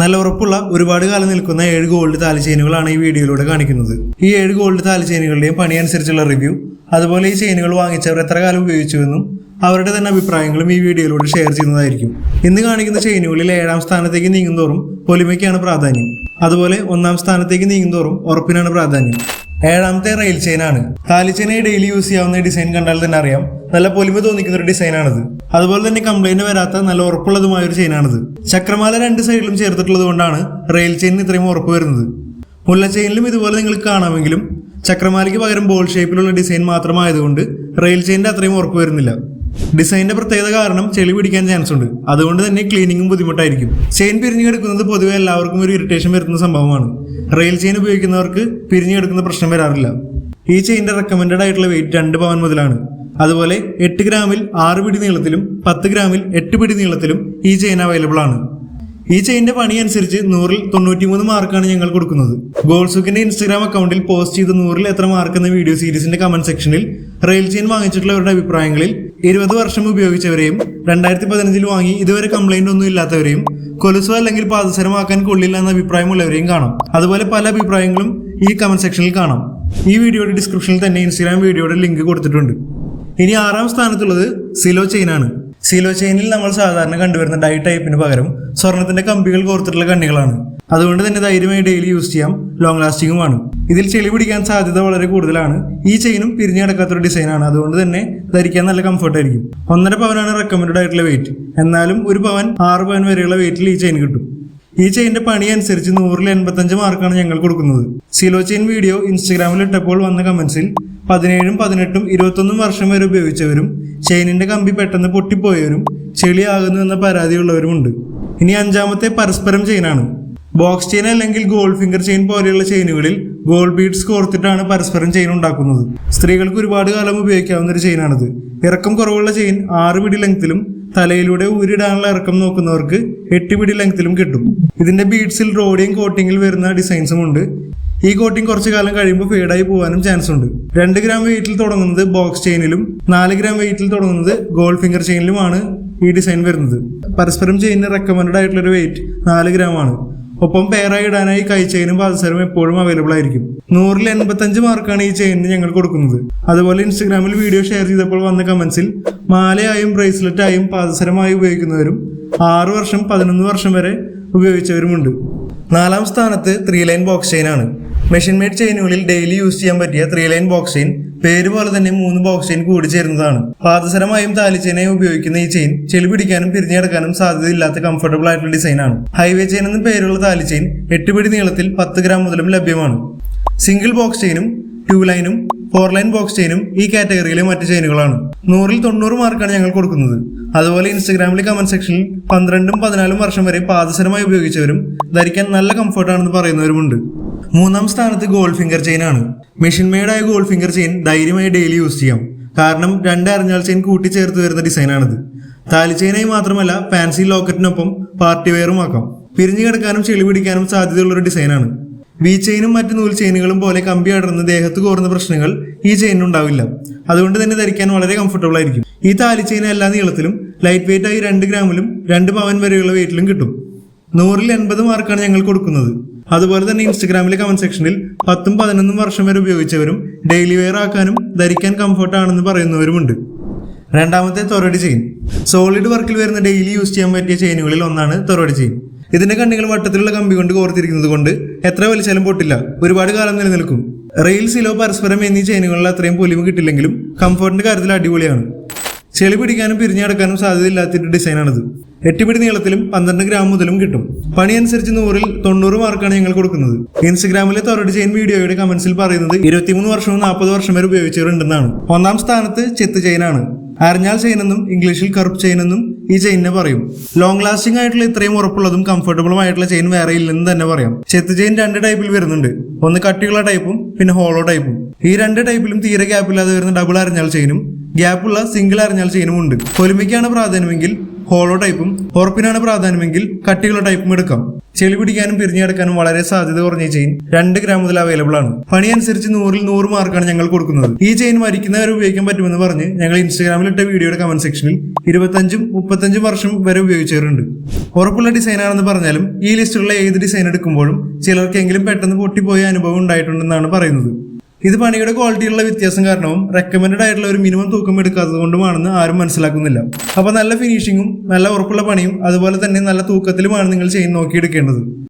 നല്ല ഉറപ്പുള്ള ഒരുപാട് കാലം നിൽക്കുന്ന ഏഴ് ഗോൾഡ് താലിചെയിനുകളാണ് ഈ വീഡിയോയിലൂടെ കാണിക്കുന്നത്. ഈ ഏഴ് ഗോൾഡ് താലിചെയിനുകളുടെയും പണി അനുസരിച്ചുള്ള റിവ്യൂ അതുപോലെ ഈ ചെയിനുകൾ വാങ്ങിച്ചവർ എത്ര കാലം ഉപയോഗിച്ചുവെന്നും അവരുടെ തന്നെ അഭിപ്രായങ്ങളും ഈ വീഡിയോയിലൂടെ ഷെയർ ചെയ്യുന്നതായിരിക്കും. ഇന്ന് കാണിക്കുന്ന ചെയിനുകളിൽ ഏഴാം സ്ഥാനത്തേക്ക് നീങ്ങുന്തോറും പൊലിമയ്ക്കാണ് പ്രാധാന്യം. അതുപോലെ ഒന്നാം സ്ഥാനത്തേക്ക് നീങ്ങുന്തോറും ഉറപ്പിനാണ് പ്രാധാന്യം. ഏഴാമത്തെ റെയിൽ ചെയിനാണ് താലി ഡെയിലി യൂസ് ചെയ്യാവുന്ന ഡിസൈൻ കണ്ടാൽ തന്നെ അറിയാം. നല്ല പൊലിമ തോന്നിക്കുന്ന ഒരു ഡിസൈനാണിത് അതുപോലെ തന്നെ കംപ്ലൈന്റ് വരാത്ത നല്ല ഉറപ്പുള്ളതുമായ ഒരു ചെയിനാണിത് ചക്രമാല രണ്ട് സൈഡിലും ചേർത്തിട്ടുള്ളത് കൊണ്ടാണ് റെയിൽ ചെയിനിന് ഇത്രയും ഉറപ്പ് വരുന്നത്. മുല്ല ചെയിനിലും ഇതുപോലെ നിങ്ങൾക്ക് കാണാമെങ്കിലും ചക്രമാലയ്ക്ക് പകരം ബോൾ ഷേപ്പിലുള്ള ഡിസൈൻ മാത്രമായതുകൊണ്ട് റെയിൽ ചെയിനിന്റെ അത്രയും ഉറപ്പ് വരുന്നില്ല. ഡിസൈനിന്റെ പ്രത്യേകത കാരണം ചെളി പിടിക്കാൻ ചാൻസ് ഉണ്ട്. അതുകൊണ്ട് തന്നെ ക്ലീനിങ്ങും ബുദ്ധിമുട്ടായിരിക്കും. ചെയിൻ പിരിഞ്ഞു കിടക്കുന്നത് പൊതുവെ എല്ലാവർക്കും ഒരു ഇറിറ്റേഷൻ വരുന്ന സംഭവമാണ്. റെയിൽ ചെയിൻ ഉപയോഗിക്കുന്നവർക്ക് പിരിഞ്ഞു കിടക്കുന്ന പ്രശ്നം വരാറില്ല. ഈ ചെയിനിന്റെ റെക്കമെൻഡഡ് ആയിട്ടുള്ള വെയിറ്റ് രണ്ട് പവൻ മുതലാണ്. അതുപോലെ എട്ട് ഗ്രാമിൽ ആറ് പിടി നീളത്തിലും പത്ത് ഗ്രാമിൽ എട്ട് പിടി നീളത്തിലും ഈ ചെയിൻ അവൈലബിൾ ആണ്. ഈ ചെയിന്റെ പണി അനുസരിച്ച് നൂറിൽ തൊണ്ണൂറ്റിമൂന്ന് മാർക്കാണ് ഞങ്ങൾ കൊടുക്കുന്നത്. ഗോൾസുക്കിന്റെ ഇൻസ്റ്റാഗ്രാം അക്കൗണ്ടിൽ പോസ്റ്റ് ചെയ്ത നൂറിൽ എത്ര മാർക്ക് എന്ന വീഡിയോ സീരീസിന്റെ കമന്റ് സെക്ഷനിൽ റെയിൽ ചെയിൻ വാങ്ങിച്ചിട്ടുള്ളവരുടെ അഭിപ്രായങ്ങളിൽ ഇരുപത് വർഷം ഉപയോഗിച്ചവരെയും രണ്ടായിരത്തി പതിനഞ്ചിൽ വാങ്ങി ഇതുവരെ കംപ്ലൈന്റ് ഒന്നും ഇല്ലാത്തവരെയും കൊലുസോ അല്ലെങ്കിൽ പാദസരമാക്കാൻ കൊള്ളില്ല എന്ന അഭിപ്രായമുള്ളവരെയും കാണാം. അതുപോലെ പല അഭിപ്രായങ്ങളും ഈ കമന്റ് സെക്ഷനിൽ കാണാം. ഈ വീഡിയോയുടെ ഡിസ്ക്രിപ്ഷനിൽ തന്നെ ഇൻസ്റ്റാഗ്രാം വീഡിയോയുടെ ലിങ്ക് കൊടുത്തിട്ടുണ്ട്. ഇനി ആറാം സ്ഥാനത്തുള്ളത് സിലോ ചെയിനാണ് സിലോ ചെയിനിൽ നമ്മൾ സാധാരണ കണ്ടുവരുന്ന ഡൈ ടൈപ്പിന് പകരം സ്വർണത്തിന്റെ കമ്പികൾ കോർത്തിട്ടുള്ള കണ്ണികളാണ്. അതുകൊണ്ട് തന്നെ ധൈര്യമായി ഡെയിലി യൂസ് ചെയ്യാം. ലോങ് ലാസ്റ്റിംഗുമാണ് ഇതിൽ ചെളി പിടിക്കാൻ സാധ്യത വളരെ കൂടുതലാണ്. ഈ ചെയിനും പിരിഞ്ഞു കിടക്കാത്തൊരു ഡിസൈനാണ് അതുകൊണ്ട് തന്നെ ധരിക്കാൻ നല്ല കംഫർട്ട് ആയിരിക്കും. ഒന്നര പവനാണ് റെക്കമെൻഡ് ആയിട്ടുള്ള വെയിറ്റ് എന്നാലും ഒരു പവൻ ആറ് പവൻ വരെയുള്ള വെയിറ്റിൽ ഈ ചെയിൻ കിട്ടും. ഈ ചെയിന്റെ പണി അനുസരിച്ച് നൂറിൽ എൺപത്തഞ്ച് മാർക്കാണ് ഞങ്ങൾ കൊടുക്കുന്നത്. സിലോ ചെയിൻ വീഡിയോ ഇൻസ്റ്റാഗ്രാമിൽ ഇട്ടപ്പോൾ വന്ന കമന്റ്സിൽ പതിനേഴും പതിനെട്ടും ഇരുപത്തൊന്നും വർഷം വരെ ഉപയോഗിച്ചവരും ചെയിനിന്റെ കമ്പി പെട്ടെന്ന് പൊട്ടിപ്പോയവരും ചെളിയാകുന്നു എന്ന പരാതിയുള്ളവരുമുണ്ട്. ഇനി അഞ്ചാമത്തെ പരസ്പരം ചെയിനാണ് ബോക്സ് ചെയിൻ അല്ലെങ്കിൽ ഗോൾഡ് ഫിംഗർ ചെയിൻ പോലെയുള്ള ചെയിനുകളിൽ ഗോൾഡ് ബീഡ്സ് കോർത്തിട്ടാണ് പരസ്പരം ചെയിൻ ഉണ്ടാക്കുന്നത്. സ്ത്രീകൾക്ക് ഒരുപാട് കാലം ഉപയോഗിക്കാവുന്ന ഒരു ചെയിനാണിത് ഇറക്കം കുറവുള്ള ചെയിൻ ആറ് പിടി ലെങ്ത്തിലും തലയിലൂടെ ഊരിടാനുള്ള ഇറക്കം നോക്കുന്നവർക്ക് എട്ട് പിടി ലെങ്ത്തിലും കിട്ടും. ഇതിന്റെ ബീഡ്സിൽ റോഡിയും കോട്ടിങ്ങിൽ വരുന്ന ഡിസൈൻസും ഉണ്ട്. ഈ കോട്ടിംഗ് കുറച്ചു കാലം കഴിയുമ്പോൾ ഫേഡായി പോകാനും ചാൻസ് ഉണ്ട്. രണ്ട് ഗ്രാം വെയിറ്റിൽ തുടങ്ങുന്നത് ബോക്സ് ചെയിനിലും നാല് ഗ്രാം വെയിറ്റിൽ തുടങ്ങുന്നത് ഗോൾഡ് ഫിംഗർ ചെയിനിലുമാണ് ഈ ഡിസൈൻ വരുന്നത്. പരസ്പരം ചെയിനിന് റെക്കമെൻഡ് ആയിട്ടുള്ള ഒരു വെയിറ്റ് നാല് ഗ്രാം ആണ്. ഒപ്പം പെയറായി ഇടാനായി കൈ ചെയിനും പാദസരവും എപ്പോഴും അവൈലബിൾ ആയിരിക്കും. നൂറിൽ എൺപത്തഞ്ച് മാർക്കാണ് ഈ ചെയിനിന് ഞങ്ങൾ കൊടുക്കുന്നത്. അതുപോലെ ഇൻസ്റ്റഗ്രാമിൽ വീഡിയോ ഷെയർ ചെയ്തപ്പോൾ വന്ന കമൻസിൽ മാലയായും ബ്രേസ്ലെറ്റായും പാദസരമായി ഉപയോഗിക്കുന്നവരും ആറ് വർഷം പതിനൊന്ന് വർഷം വരെ ഉപയോഗിച്ചവരുമുണ്ട്. നാലാം സ്ഥാനത്ത് ത്രീ ലൈൻ ബോക്സ് ചെയിൻ ആണ്. മെഷീൻ മെയ്ഡ് ചെയിനുകളിൽ ഡെയിലി യൂസ് ചെയ്യാൻ പറ്റിയ ത്രീ ലൈൻ ബോക്സ് ചെയിൻ പേര് പോലെ തന്നെ മൂന്ന് ബോക്സ് ചെയിൻ കൂടി ചേരുന്നതാണ്. പാദസരമായും താലിച്ചെയിനായും ഉപയോഗിക്കുന്ന ഈ ചെയിൻ ചെളി പിടിക്കാനും പിരിഞ്ഞെടുക്കാനും സാധ്യതയില്ലാത്ത കംഫർട്ടബിൾ ആയിട്ടുള്ള ഡിസൈനാണ് ഹൈവേ ചെയിൻ എന്ന പേരുള്ള താലി ചെയിൻ എട്ട് പിടി നീളത്തിൽ പത്ത് ഗ്രാം മുതലും ലഭ്യമാണ്. സിംഗിൾ ബോക്സ് ചെയിനും ടു ലൈനും ഫോർ ലൈൻ ബോക്സ് ചെയിനും ഈ കാറ്റഗറിയിലെ മറ്റ് ചെയിനുകളാണ് നൂറിൽ തൊണ്ണൂറ് മാർക്കാണ് ഞങ്ങൾ കൊടുക്കുന്നത്. അതുപോലെ ഇൻസ്റ്റഗ്രാമിലെ കമന്റ് സെക്ഷനിൽ പന്ത്രണ്ടും പതിനാലും വർഷം വരെ പാദസരമായി ഉപയോഗിച്ചവരും ധരിക്കാൻ നല്ല കംഫർട്ടാണെന്ന് പറയുന്നവരുമുണ്ട്. മൂന്നാം സ്ഥാനത്ത് ഗോൾഡ് ഫിംഗർ ചെയിൻ ആണ്. മെഷീൻ മെയ്ഡായ ഗോൾഡ് ഫിംഗർ ചെയിൻ ധൈര്യമായി ഡെയിലി യൂസ് ചെയ്യാം. കാരണം രണ്ട് അറിഞ്ഞാൽ ചെയിൻ കൂട്ടിച്ചേർത്ത് വരുന്ന ഡിസൈനാണിത് താലി ചെയിനായി മാത്രമല്ല ഫാൻസി ലോക്കറ്റിനൊപ്പം പാർട്ടി വെയറും ആക്കാം. പിരിഞ്ഞു കിടക്കാനും ചെളി പിടിക്കാനും സാധ്യതയുള്ള ഒരു ഡിസൈനാണ് വി ചെയിനും മറ്റ് നൂൽ ചെയിനുകളും പോലെ കമ്പി അടർന്ന് ദേഹത്ത് കോറുന്ന പ്രശ്നങ്ങൾ ഈ ചെയിനുണ്ടാവില്ല അതുകൊണ്ട് തന്നെ ധരിക്കാൻ വളരെ കംഫർട്ടബിൾ ആയിരിക്കും. ഈ താലി ചെയിൻ എല്ലാ നീളത്തിലും ലൈറ്റ് വെയിറ്റ് ആയി രണ്ട് ഗ്രാമിലും രണ്ട് പവൻ വരെയുള്ള വെയിറ്റിലും കിട്ടും. നൂറിൽ എൺപത് മാർക്കാണ് ഞങ്ങൾ കൊടുക്കുന്നത്. അതുപോലെ തന്നെ ഇൻസ്റ്റഗ്രാമിലെ കമന്റ് സെക്ഷനിൽ പത്തും പതിനൊന്നും വർഷം വരെ ഉപയോഗിച്ചവരും ഡെയിലി വെയർ ആക്കാനും ധരിക്കാൻ കംഫർട്ട് ആണെന്ന് പറയുന്നവരുമുണ്ട്. രണ്ടാമത്തെ തൊറടി ചെയിൻ. സോളിഡ് വർക്കിൽ വരുന്ന ഡെയിലി യൂസ് ചെയ്യാൻ പറ്റിയ ചെയിനുകളിൽ ഒന്നാണ് തൊറടി ചെയിൻ. ഇതിന്റെ കണ്ണികൾ വട്ടത്തിലുള്ള കമ്പി കൊണ്ട് കോർത്തിരിക്കുന്നത് കൊണ്ട് എത്ര വലിച്ചാലും പൊട്ടില്ല. ഒരുപാട് കാലം നിലനിൽക്കും. റെയിൽസിലോ പരസ്പരം എന്നീ ചെയിനുകളിൽ അത്രയും പൊലിമ കിട്ടില്ലെങ്കിലും കംഫർട്ടിന്റെ കാര്യത്തിൽ അടിപൊളിയാണ്. ചെളി പിടിക്കാനും പിരിഞ്ഞടക്കാനും സാധ്യതയില്ലാത്തൊരു ഡിസൈനാണിത്. എട്ടുപിടി നീളത്തിലും പന്ത്രണ്ട് ഗ്രാം മുതലും കിട്ടും. പണി അനുസരിച്ച് നൂറിൽ തൊണ്ണൂറ് മാർക്കാണ് ഞങ്ങൾ കൊടുക്കുന്നത്. ഇൻസ്റ്റഗ്രാമിലെ തൊറടി ചെയിൻ വീഡിയോയുടെ കമന്റ്സിൽ പറയുന്നത് ഇരുപത്തിമൂന്ന് വർഷവും നാൽപ്പത് വർഷം വരെ ഉപയോഗിച്ചവരുണ്ടെന്നാണ്. ഒന്നാം സ്ഥാനത്ത് ചെത്ത് ചെയിനാണ്. അരഞ്ഞാൽ ചെയിൻ എന്നും ഇംഗ്ലീഷിൽ കറുപ്പ് ചെയിൻ എന്നും ഈ ചെയിനിനെ പറയും. ലോങ് ലാസ്റ്റിംഗ് ആയിട്ടുള്ള ഇത്രയും ഉറപ്പുള്ളതും കംഫർട്ടബിളും ആയിട്ടുള്ള ചെയിൻ വേറെ ഇല്ലെന്ന് തന്നെ പറയാം. ചെത്ത് ചെയിൻ രണ്ട് ടൈപ്പിൽ വരുന്നുണ്ട്. ഒന്ന് കട്ടിയുള്ള ടൈപ്പും പിന്നെ ഹോളോ ടൈപ്പും ഈ രണ്ട് ടൈപ്പിലും തീരെ ഗ്യാപ്പ് ഇല്ലാതെ വരുന്ന ഡബിൾ അരഞ്ഞാൽ ചെയിനും ഗ്യാപ്പുള്ള സിംഗിൾ അരഞ്ഞാൽ ചെയിനും ഉണ്ട്. പൊലിമയ്ക്കാണ് പ്രാധാന്യമെങ്കിൽ ഹോളോ ടൈപ്പും ഉറപ്പിനാണ് പ്രാധാന്യമെങ്കിൽ കട്ടിയുള്ള ടൈപ്പും എടുക്കാം. ചെളി പിടിക്കാനും പിരിഞ്ഞെടുക്കാനും വളരെ സാധ്യത കുറഞ്ഞ ചെയിൻ രണ്ട് ഗ്രാം മുതൽ അവൈലബിൾ ആണ്. പണി അനുസരിച്ച് നൂറിൽ നൂറ് മാർക്കാണ് ഞങ്ങൾ കൊടുക്കുന്നത്. ഈ ചെയിൻ മരിക്കുന്നവരെ ഉപയോഗിക്കാൻ പറ്റുമെന്ന് പറഞ്ഞ് ഞങ്ങൾ ഇൻസ്റ്റാഗ്രാമിൽ ഇട്ട വീഡിയോയുടെ കമന്റ് സെക്ഷനിൽ ഇരുപത്തഞ്ചും മുപ്പത്തഞ്ചും വർഷം വരെ ഉപയോഗിച്ചവരുണ്ട്. ഉറപ്പുള്ള ഡിസൈനാണെന്ന് പറഞ്ഞാലും ഈ ലിസ്റ്റിലുള്ള ഏത് ഡിസൈൻ എടുക്കുമ്പോഴും ചിലർക്കെങ്കിലും പെട്ടെന്ന് പൊട്ടിപ്പോയ അനുഭവം ഉണ്ടായിട്ടുണ്ടെന്നാണ് പറയുന്നത്. ഇത് പണിയുടെ ക്വാളിറ്റിയിലുള്ള വ്യത്യാസം കാരണവും റെക്കമെൻഡ് ആയിട്ടുള്ള ഒരു മിനിമം തൂക്കം എടുക്കാത്തത് കൊണ്ടുമാണെന്ന് ആരും മനസ്സിലാക്കുന്നില്ല. അപ്പൊ നല്ല ഫിനിഷിങ്ങും നല്ല ഉറപ്പുള്ള പണിയും അതുപോലെ തന്നെ നല്ല തൂക്കത്തിലുമാണ് നിങ്ങൾ ചെയിൻ നോക്കിയെടുക്കേണ്ടത്.